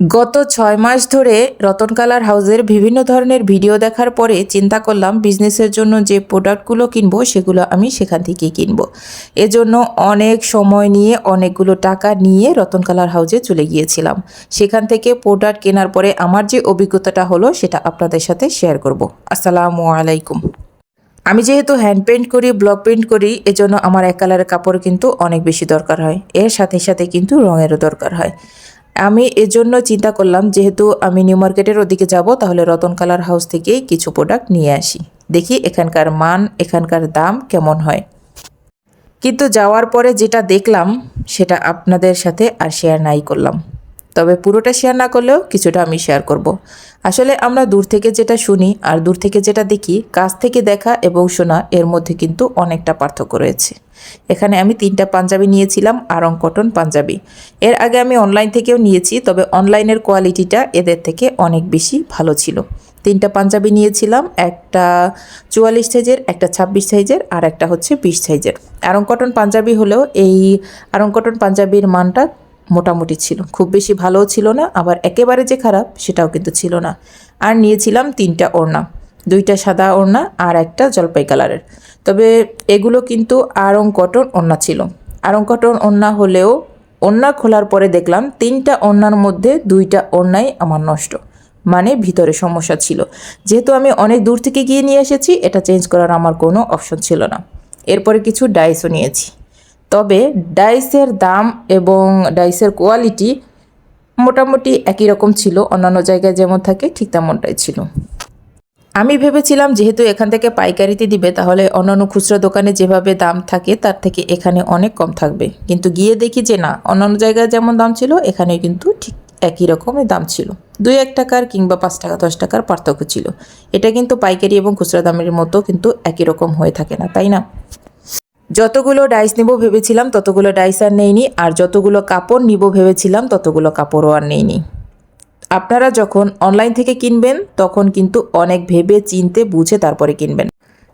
গত ছয় মাস ধরে রতন কালার হাউসের বিভিন্ন ধরনের ভিডিও দেখার পরে চিন্তা করলাম, বিজনেসের জন্য যে প্রোডাক্টগুলো কিনবো সেগুলো আমি সেখান থেকেই কিনবো। এজন্য অনেক সময় নিয়ে অনেকগুলো টাকা নিয়ে রতন কালার হাউসে চলে গিয়েছিলাম। সেখান থেকে প্রোডাক্ট কেনার পরে আমার যে অভিজ্ঞতাটা হলো সেটা আপনাদের সাথে শেয়ার করব। আসসালামু আলাইকুম। আমি যেহেতু হ্যান্ড পেন্ট করি, ব্লক পেন্ট করি, এজন্য আমার এক কালারের কাপড় কিন্তু অনেক বেশি দরকার হয়। এর সাথে সাথে কিন্তু রঙেরও দরকার হয়। আমি এজন্য চিন্তা করলাম, যেহেতু আমি নিউ মার্কেটের ওদিকে যাব, তাহলে রতন কালার হাউস থেকেই কিছু প্রোডাক্ট নিয়ে আসি। দেখি এখানকার মান, এখানকার দাম কেমন হয়। কিন্তু যাওয়ার পরে যেটা দেখলাম, সেটা আপনাদের সাথে আর শেয়ার নাই করলাম। তবে পুরোটা শেয়ার না করলেও কিছুটা আমি শেয়ার করব। আসলে আমরা দূর থেকে যেটা শুনি আর দূর থেকে যেটা দেখি, কাছ থেকে দেখা এবং শোনা এর মধ্যে কিন্তু অনেকটা পার্থক্য রয়েছে। এখানে আমি তিনটা পাঞ্জাবি নিয়েছিলাম, আরং কটন পাঞ্জাবি। এর আগে আমি অনলাইন থেকেও নিয়েছি, তবে অনলাইনের কোয়ালিটিটা এদের থেকে অনেক বেশি ভালো ছিল। তিনটা পাঞ্জাবি নিয়েছিলাম, একটা চুয়াল্লিশ সাইজের, একটা ছাব্বিশ সাইজের আর একটা হচ্ছে বিশ সাইজের। আরং কটন পাঞ্জাবি হলেও এই আরং কটন পাঞ্জাবির মানটা মোটামুটি ছিল। খুব বেশি ভালোও ছিল না, আবার একেবারে যে খারাপ সেটাও কিন্তু ছিল না। আর নিয়েছিলাম তিনটা ওড়না, দুইটা সাদা ওড়না আর একটা জলপাই কালারের। তবে এগুলো কিন্তু আরং কটন ওড়না ছিল। আরং কটন ওড়না হলেও ওড়না খোলার পরে দেখলাম তিনটা ওড়নার মধ্যে দুইটা ওড়নাই আমার নষ্ট মানে ভিতরে সমস্যা ছিল। যেহেতু আমি অনেক দূর থেকে গিয়ে নিয়ে এসেছি, এটা চেঞ্জ করার আমার কোনো অপশন ছিল না। এরপরে কিছু ডাইসও নিয়েছি। তবে ডাইসের দাম এবং ডাইসের কোয়ালিটি মোটামুটি একই রকম ছিল, অন্যান্য জায়গায় যেমন থাকে ঠিক তেমনটাই ছিল। আমি ভেবেছিলাম যেহেতু এখান থেকে পাইকারিতে দিবে, তাহলে অন্যান্য খুচরো দোকানে যেভাবে দাম থাকে তার থেকে এখানে অনেক কম থাকবে। কিন্তু গিয়ে দেখি যে না, অন্যান্য জায়গায় যেমন দাম ছিল এখানে কিন্তু ঠিক একই রকমের দাম ছিল। দুই এক টাকার কিংবা পাঁচ টাকা, দশ টাকার পার্থক্য ছিল। এটা কিন্তু পাইকারি এবং খুচরা দামের মতো কিন্তু একই রকম হয়ে থাকে না, তাই না? যতগুলো ডাইস নেব ভেবেছিলাম, ততগুলো ডাইস আর নেইনি, আর যতগুলো কাপড় নিব ভেবেছিলাম, ততগুলো কাপড়ও আর নেইনি। আপনারা যখন অনলাইন থেকে কিনবেন, তখন কিন্তু অনেক ভেবে চিনতে বুঝে তারপরে কিনবেন।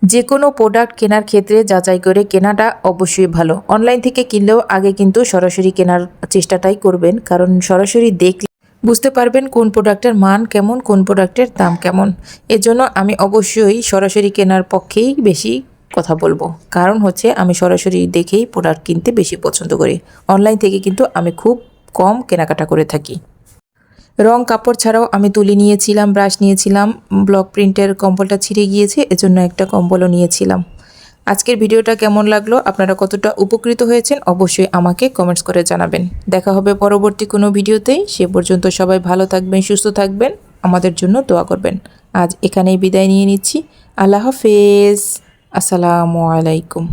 যে কোনো প্রোডাক্ট কেনার ক্ষেত্রে যাচাই করে কেনাটা অবশ্যই ভালো। অনলাইন থেকে কিনলেও আগে কিন্তু সরাসরি কেনার চেষ্টাটাই করবেন, কারণ সরাসরি দেখলে বুঝতে পারবেন কোন প্রোডাক্টের মান কেমন, কোন প্রোডাক্টের দাম কেমন। এজন্য আমি অবশ্যই সরাসরি কেনার পক্ষেই বেশি কথা বলব। কারণ হচ্ছে আমি সরাসরি দেখেই প্রোডাক্ট কিনতে বেশি পছন্দ করি। অনলাইন থেকে কিন্তু আমি খুব কম কেনাকাটা করে থাকি। রং কাপড় ছাড়াও আমি তুলি নিয়েছিলাম ব্রাশ নিয়েছিলাম ব্লক প্রিন্টের কম্বলটা ছিঁড়ে গিয়েছে, এজন্য একটা কম্বলও নিয়েছিলাম। আজকের ভিডিওটা কেমন লাগল, আপনারা কতটা উপকৃত হয়েছেন, অবশ্যই আমাকে কমেন্টস করে জানাবেন। দেখা হবে পরবর্তী কোনো ভিডিওতেই সে পর্যন্ত সবাই ভালো থাকবেন, সুস্থ থাকবেন, আমাদের জন্য দোয়া করবেন। আজ এখানেই বিদায় নিয়ে নিচ্ছি। আল্লাহ হাফেজ। আসসালামু আলাইকুম।